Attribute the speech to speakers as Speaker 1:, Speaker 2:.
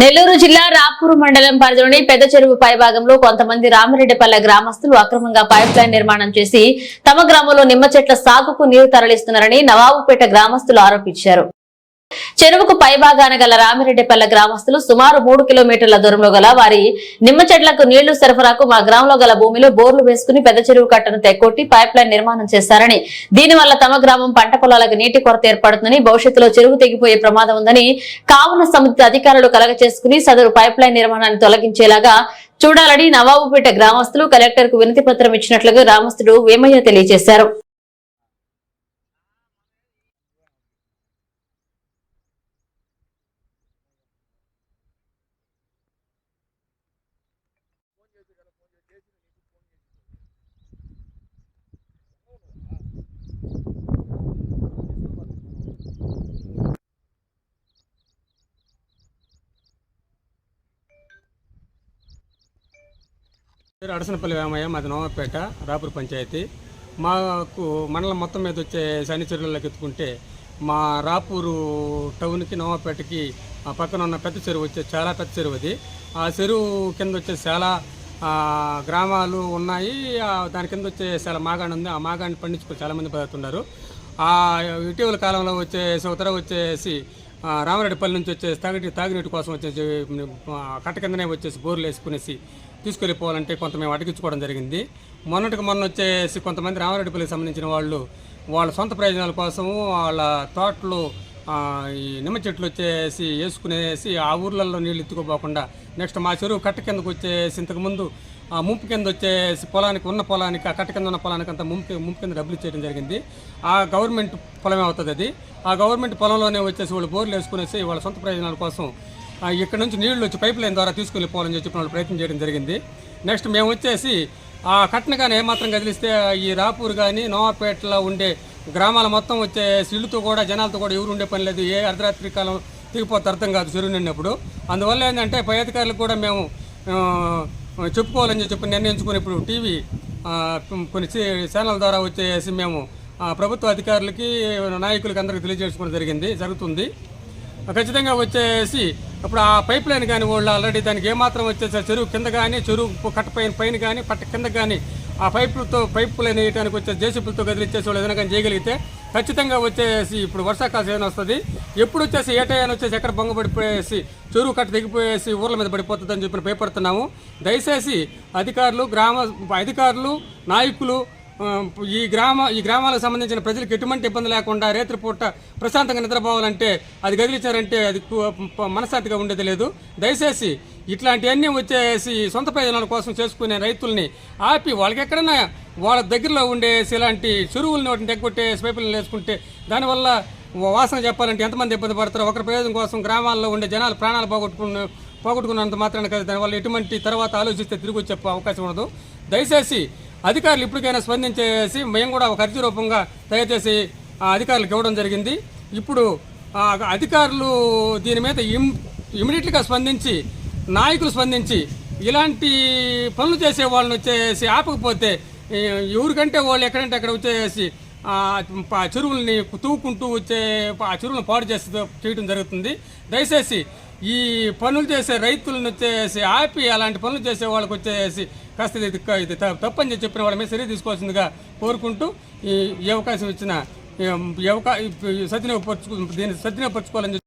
Speaker 1: నెల్లూరు జిల్లా రాపూరు మండలం పరిధిలోని పెద్ద చెరువు పైభాగంలో కొంతమంది రామిరెడ్డిపల్లె గ్రామస్తులు అక్రమంగా పైప్ లైన్ నిర్మాణం చేసి తమ గ్రామంలో నిమ్మ చెట్ల సాగుకు నీరు తరలిస్తున్నారని నవాబుపేట గ్రామస్తులు ఆరోపించారు. చెరువుకు పైభాగాన గల రామిరెడ్డిపల్లె గ్రామస్తులు సుమారు మూడు కిలోమీటర్ల దూరంలో గల వారి నిమ్మ చెట్లకు నీళ్ళు సరఫరాకు మా గ్రామంలో గల భూమిలో బోర్లు వేసుకుని పెద్ద చెరువు కట్టను తెక్కొట్టి పైప్ లైన్ నిర్మాణం చేశారని. దీనివల్ల తమ గ్రామం పంట పొలాలకు నీటి కొరత ఏర్పడుతుందని భవిష్యత్తులో చెరువు తెగిపోయే ప్రమాదం ఉందని కావున సమితి అధికారులు కలగ చేసుకుని సదరు పైప్ లైన్ నిర్మాణాన్ని తొలగించేలాగా చూడాలని నవాబుపేట గ్రామస్తులు కలెక్టర్కు వినతి పత్రం ఇచ్చినట్లుగా గ్రామస్తుడు వేమయ్య తెలియజేశారు.
Speaker 2: పేరు అడసనపల్లి వేమయ్య మాది నోమపేట రాపూర్ పంచాయతీ. మాకు మండలం మొత్తం మీద వచ్చే శని చెరువులకు ఎత్తుకుంటే మా రాపూరు టౌన్కి నోమపేటకి పక్కన ఉన్న పెద్ద చెరువు వచ్చే చాలా పెద్ద చెరువు అది. ఆ చెరువు కింద వచ్చే చాలా గ్రామాలు ఉన్నాయి. దాని కింద వచ్చే చాలా మాగాణి ఉంది. ఆ మాగాణి పండించుకుని చాలామంది పడుతున్నారు ఆ ఇటీవల కాలంలో వచ్చేసి ఉత్తర వచ్చేసి రామరెడ్డిపల్లి నుంచి వచ్చేసి తాగిటి తాగునీటి కోసం వచ్చేసి కట్ట కిందనే వచ్చేసి బోర్లు వేసుకునేసి తీసుకెళ్ళిపోవాలంటే కొంత మేము అడిగించుకోవడం జరిగింది. మొన్నటికి మొన్న వచ్చేసి కొంతమంది రామరెడ్డిపల్లికి సంబంధించిన వాళ్ళు వాళ్ళ సొంత ప్రయోజనాల కోసము వాళ్ళ తోటలు ఈ నిమ్మ చెట్లు వచ్చేసి వేసుకునేసి ఆ ఊర్లలో నీళ్ళు ఎత్తుకోపోకుండా నెక్స్ట్ మా చెరువు కట్ట కిందకు వచ్చేసి ఇంతకుముందు ఆ ముంపు కింద వచ్చేసి పొలానికి ఉన్న పొలానికి ఆ కట్ట కింద ఉన్న పొలానికి అంత ముంపు ముంపు కింద డబ్బులు ఇచ్చేయడం జరిగింది. ఆ గవర్నమెంట్ పొలమే అవుతుంది అది. ఆ గవర్నమెంట్ పొలంలోనే వచ్చేసి వాళ్ళు బోర్లు వేసుకునేసి వాళ్ళ సొంత ప్రయోజనాల కోసం ఇక్కడ నుంచి నీళ్ళు వచ్చి పైప్ లైన్ ద్వారా తీసుకెళ్ళి పోవాలని చెప్పి వాళ్ళు ప్రయత్నం చేయడం జరిగింది. నెక్స్ట్ మేము వచ్చేసి ఆ కట్న కానీ ఏమాత్రం కదిలిస్తే ఈ రాపూర్ కానీ నోవాపేటలో ఉండే గ్రామాల మొత్తం వచ్చే సిల్లుతో కూడా జనాలతో కూడా ఎవరు ఉండే పని లేదు. ఏ అర్ధరాత్రి కాలం దిగిపోతే అర్థం కాదు చెరువు నిండినప్పుడు. అందువల్ల ఏంటంటే పై అధికారులకు కూడా మేము చెప్పుకోవాలని చెప్పి నిర్ణయించుకుని ఇప్పుడు టీవీ కొన్ని ఛానల్ ద్వారా వచ్చేసి మేము ప్రభుత్వ అధికారులకి నాయకులకి అందరికీ తెలియజేసుకోవడం జరిగింది జరుగుతుంది. ఖచ్చితంగా వచ్చేసి ఇప్పుడు ఆ పైప్ లైన్ కానీ వాళ్ళు ఆల్రెడీ దానికి ఏమాత్రం వచ్చేసి చెరువు కింద కానీ చెరువు కట్ట పైన పైన కానీ పట్ట కింద కానీ ఆ పైపులతో పైపులు లైన్ వేయడానికి వచ్చే జేసీపులతో కదిలిచ్చేసి వాళ్ళు ఏదైనా కానీ చేయగలిగితే ఖచ్చితంగా వచ్చేసి ఇప్పుడు వర్షాకాలం ఏమైనా వస్తుంది. ఎప్పుడు వచ్చేసి ఏ వచ్చేసి ఎక్కడ బొంగబడిపోయేసి చెరువు కట్ట దిగిపోయేసి ఊర్ల మీద పడిపోతుందని చెప్పి భయపడుతున్నాము. దయచేసి అధికారులు గ్రామ అధికారులు నాయకులు ఈ గ్రామ ఈ గ్రామాలకు సంబంధించిన ప్రజలకు ఎటువంటి ఇబ్బంది లేకుండా రేత్రి పూట ప్రశాంతంగా నిద్రపోవాలంటే అది గదిలించారంటే అది కు- ఉండేది లేదు. దయచేసి ఇట్లాంటివన్నీ వచ్చేసి సొంత ప్రయోజనాల కోసం చేసుకునే రైతుల్ని ఆపి వాళ్ళకి ఎక్కడైనా వాళ్ళ దగ్గరలో ఉండేసి ఇలాంటి చెరువులను వాటిని ఎగ్గొట్టే స్వైపులను వేసుకుంటే దానివల్ల వాసన చెప్పాలంటే ఎంతమంది ఇబ్బంది పడతారో ఒకరి ప్రయోజనం కోసం గ్రామాల్లో ఉండే జనాలు ప్రాణాలు పోగొట్టుకున్న పోగొట్టుకున్నంత మాత్రాన కదా. దానివల్ల ఎటువంటి తర్వాత ఆలోచిస్తే తిరిగి వచ్చే అవకాశం ఉండదు. దయచేసి అధికారులు ఇప్పటికైనా స్పందించేసి మేము కూడా ఒక అర్జీ రూపంగా దయచేసి అధికారులకు ఇవ్వడం జరిగింది. ఇప్పుడు అధికారులు దీని మీద ఇమ్ ఇమీడియట్గా స్పందించి నాయకులు స్పందించి ఇలాంటి పనులు చేసే వాళ్ళని వచ్చేసి ఆపకపోతే ఎవరికంటే వాళ్ళు ఎక్కడంటే అక్కడ వచ్చేసి ఆ చెరువుల్ని తూకుంటూ వచ్చే ఆ చెరువులను పాడు చేస్తూ చేయడం జరుగుతుంది. దయచేసి ఈ పనులు చేసే రైతులను వచ్చేసి ఆపి అలాంటి పనులు చేసే వాళ్ళకి వచ్చేసి కాస్త ఇది ఇది తప్పని చెప్పి చెప్పిన వాళ్ళ మీద చర్య తీసుకోవాల్సిందిగా కోరుకుంటూ ఈ అవకాశం ఇచ్చిన ఈ అవకా ఈ దీన్ని సద్వినియోగపరచుకోవాలని